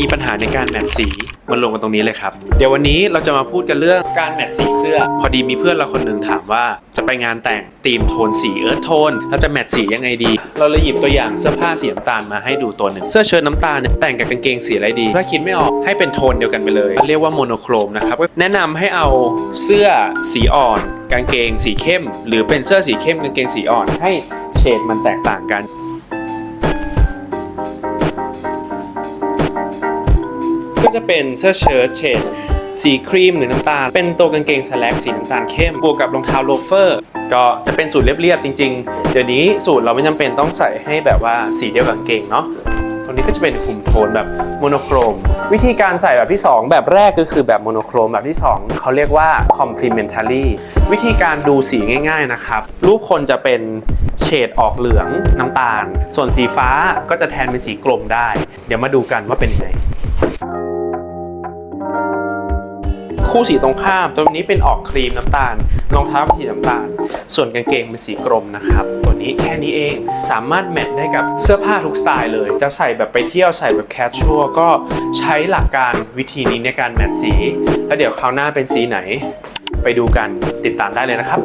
มีปัญหาในการแมทสีมารวมกันตรงนี้เลยครับ เดี๋ยววันนี้เราจะมาพูดกันเรื่องการแมทสีเสื้อ พอดีมีเพื่อนเราคนหนึ่งถามว่าจะไปงานแต่งธีมโทนสีเอิร์ธโทนเราจะแมทสียังไงดี เราเลยหยิบตัวอย่างเสื้อผ้าสีน้ำตาลมาให้ดูตัวหนึ่งเสื้อเชิ้ตน้ำตาลเนี่ยแต่งกับกางเกงสีอะไรดี ถ้าคิดไม่ออกให้เป็นโทนเดียวกันไปเลย เรียกว่าโมโนโครมนะครับแนะนำให้เอาเสื้อสีอ่อน กางเกงสีเข้ม หรือเป็นเสื้อสีเข้มกางเกงสีอ่อนให้เฉดมันแตกต่างกัน ก็จะเป็นเสื้อเชิ้ตเฉดสีครีมหรือน้ำตาล เป็นตัวกางเกงสแลกสีน้ำตาลเข้มบวกกับรองเท้าโลเฟอร์ ก็จะเป็นสูตรเรียบๆจริง ๆ เดี๋ยวนี้สูตรเราไม่จำเป็นต้องใส่ให้แบบว่าสีเดียวกับกางเกงเนาะตรงนี้ก็จะเป็นคุมโทนแบบโมโนโครม วิธีการใส่แบบที่ 2 แบบแรกก็คือแบบโมโนโครมแบบที่ 2 เขาเรียกว่า complementary วิธีการดูสีง่าย ๆนะครับ รูปคนจะเป็นเฉดออกเหลืองน้ำตาล ส่วนสีฟ้าก็จะแทนเป็นสีกลมได้ เดี๋ยวมาดูกันว่าเป็นยังไง คู่สีตรงข้าม ตัวนี้เป็นออกครีมน้ำตาลรองเท้าเป็นสีน้ำตาล ส่วนกางเกงเป็นสีกรมนะครับ ตัวนี้แค่นี้เองสามารถแมทได้กับเสื้อผ้าทุกสไตล์เลย จะใส่แบบไปเที่ยวใส่แบบแคชชัวก็ใช้หลักการวิธีนี้ในการแมทสี แล้วเดี๋ยวคราวหน้าเป็นสีไหน ไปดูกันติดตามได้เลยนะครับ